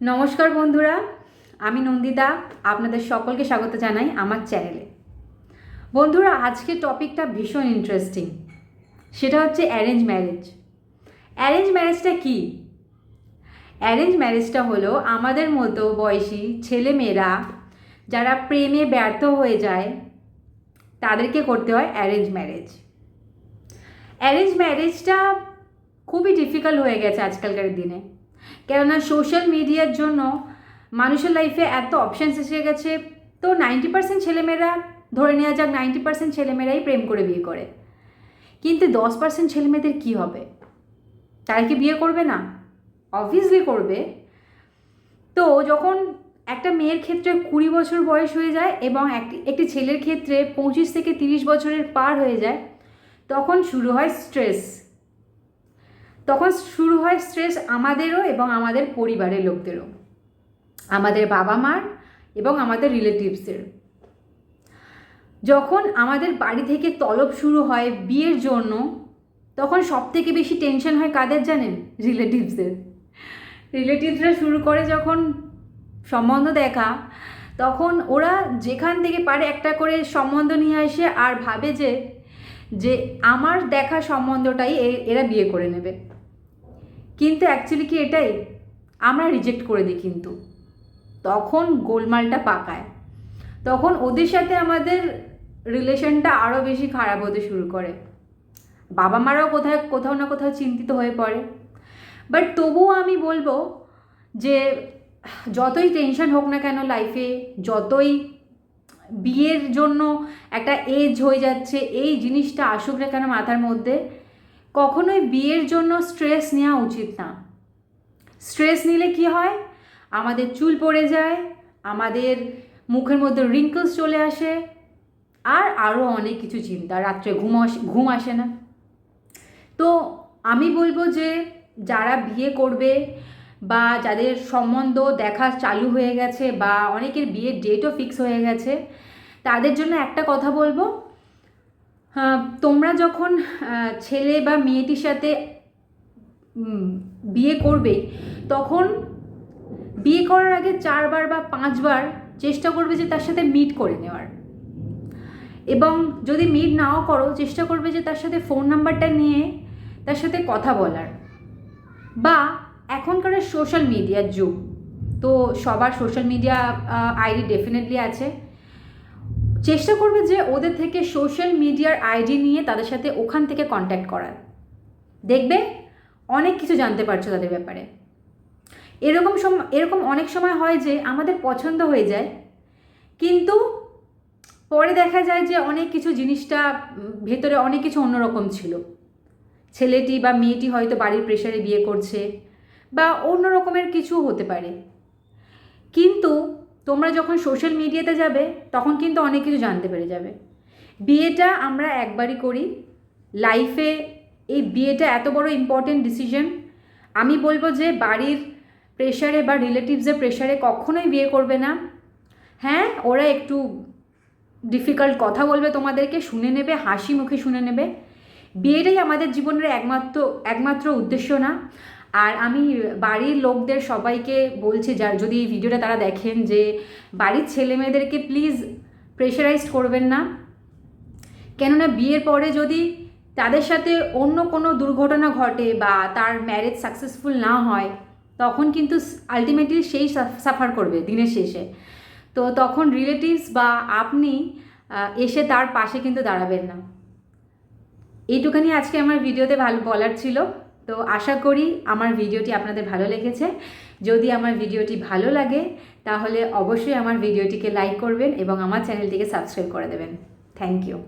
নমস্কার বন্ধুরা, আমি নন্দিতা, আপনাদের সকলকে স্বাগত জানাই আমার চ্যানেলে। বন্ধুরা, আজকে টপিকটা ভীষণ ইন্টারেস্টিং সেটা হচ্ছে অ্যারেঞ্জ ম্যারেজ অ্যারেঞ্জ ম্যারেজটা কি? অ্যারেঞ্জ ম্যারেজটা হলো আমাদের মতো বয়সী ছেলেমেয়েরা যারা প্রেমে ব্যর্থ হয়ে যায়, তাদেরকে করতে হয় অ্যারেঞ্জ ম্যারেজ অ্যারেঞ্জ ম্যারেজটা খুবই ডিফিকাল্ট হয়ে গেছে আজকালকার দিনে। কেননা সোশ্যাল মিডিয়ার জন্য মানুষের লাইফে এত অপশানস এসে গেছে, তো নাইনটি পার্সেন্ট ছেলেমেয়েরা, ধরে নেওয়া যাক নাইনটি পার্সেন্ট ছেলেমেয়েরাই প্রেম করে বিয়ে করে। কিন্তু দশ পার্সেন্ট ছেলেমেয়েদের কী হবে? তারা কি বিয়ে করবে না? অবভিয়াসলি করবে। তো যখন একটা মেয়ের ক্ষেত্রে কুড়ি বছর বয়স হয়ে যায় এবং একটি একটি ছেলের ক্ষেত্রে পঁচিশ থেকে তিরিশ বছরের পার হয়ে যায়, তখন শুরু হয় স্ট্রেস তখন শুরু হয় স্ট্রেস আমাদেরও এবং আমাদের পরিবারের লোকদেরও। আমাদের বাবা মার এবং আমাদের রিলেটিভসের। যখন আমাদের বাড়ি থেকে তলব শুরু হয় বিয়ের জন্য, তখন সব থেকে বেশি টেনশন হয় কাদের জানেন? রিলেটিভসদের রিলেটিভসরা শুরু করে যখন সম্বন্ধ দেখা, তখন ওরা যেখান থেকে পারে একটা করে সম্বন্ধ নিয়ে আসে আর ভাবে যে যে আমার দেখা সম্বন্ধটাই এরা বিয়ে করে নেবে। কিন্তু অ্যাকচুয়ালি কি এটাই? আমরা রিজেক্ট করে দিই কিন্তু। তখন গোলমালটা পাকায়। তখন ওদের সাথে আমাদের রিলেশনটা আরও বেশি খারাপ হতে শুরু করে। বাবা মারাও কোথায় কোথাও না কোথাও চিন্তিত হয়ে পড়ে। বাট তবুও আমি বলব যে, যতই টেনশন হোক না কেন লাইফে যতই বিয়ের জন্য একটা এজ হয়ে যাচ্ছে, এই জিনিসটা আসুক না কেন মাথার মধ্যে কখনোই বিয়ের জন্য স্ট্রেস নেওয়া উচিত না। স্ট্রেস নিলে কি হয়? আমাদের চুল পড়ে যায়, আমাদের মুখের মধ্যে রিঙ্কলস চলে আসে, আর আরও অনেক কিছু চিন্তা। রাত্রে ঘুম ঘুম আসে না। তো আমি বলব যে, যারা বিয়ে করবে বা যাদের সম্বন্ধ দেখা চালু হয়ে গেছে বা অনেকের বিয়ের ডেটও ফিক্স হয়ে গেছে, তাদের জন্য একটা কথা বলব তোমরা যখন ছেলে বা মেয়েটির সাথে বিয়ে করবে, তখন বিয়ে করার আগে চারবার বা পাঁচবার চেষ্টা করবে যে তার সাথে মিট করে নেওয়ার। এবং যদি মিট নাও করো, চেষ্টা করবে যে তার সাথে ফোন নাম্বারটা নিয়ে তার সাথে কথা বলার। বা এখনকার সোশ্যাল মিডিয়ার যুগ, তো সবার সোশ্যাল মিডিয়া আইডি ডেফিনেটলি আছে। চেষ্টা করবে যে ওদের থেকে সোশ্যাল মিডিয়ার আইডি নিয়ে তাদের সাথে ওখান থেকে কন্ট্যাক্ট করার। দেখবে অনেক কিছু জানতে পারছ তাদের ব্যাপারে। এরকম সম, এরকম অনেক সময় হয় যে আমাদের পছন্দ হয়ে যায়, কিন্তু পরে দেখা যায় যে অনেক কিছু জিনিসটা ভেতরে অনেক কিছু অন্যরকম ছিল। ছেলেটি বা মেয়েটি হয়তো বাড়ির প্রেশারে বিয়ে করছে বা অন্য রকমের কিছু হতে পারে। কিন্তু তোমরা যখন সোশ্যাল মিডিয়াতে যাবে, তখন কিন্তু অনেক কিছু জানতে পেরে যাবে। বিয়েটা আমরা একবারই করি। লাইফে এই বিয়েটা এত বড় ইম্পর্টেন্ট ডিসিশন আমি বলব যে বাড়ির প্রেশারে বা রিলেটিভসের প্রেশারে কখনোই বিয়ে করবে না। হ্যাঁ ওরা একটু ডিফিকাল্ট কথা বলবে তোমাদেরকে, শুনে নেবে, হাসি মুখে শুনে নেবে। বিয়েটাই আমাদের জীবনের একমাত্র একমাত্র উদ্দেশ্য না। আর আমি বাড়ির লোকদের সবাইকে বলছি, যার যদি এই ভিডিওটা তারা দেখেন যে বাড়ির ছেলে মেয়েদেরকে প্লিজ প্রেশারাইজড করবেন না। কেননা বিয়ের পরে যদি তাদের সাথে অন্য কোনো দুর্ঘটনা ঘটে বা তার ম্যারেজ সাকসেসফুল না হয়, তখন কিন্তু আলটিমেটলি সেই সাফার করবে দিনের শেষে। তো তখন রিলেটিভস বা আপনি এসে তার পাশে কিন্তু দাঁড়াবেন না। এইটুখানি আজকে আমার ভিডিওতে ভালো, বলার ছিল। তো আশা করি আমার ভিডিওটি আপনাদের ভালো লেগেছে। যদি আমার ভিডিওটি ভালো লাগে, তাহলে অবশ্যই আমার ভিডিওটিকে লাইক করবেন এবং আমার চ্যানেলটিকে সাবস্ক্রাইব করে দেবেন। Thank you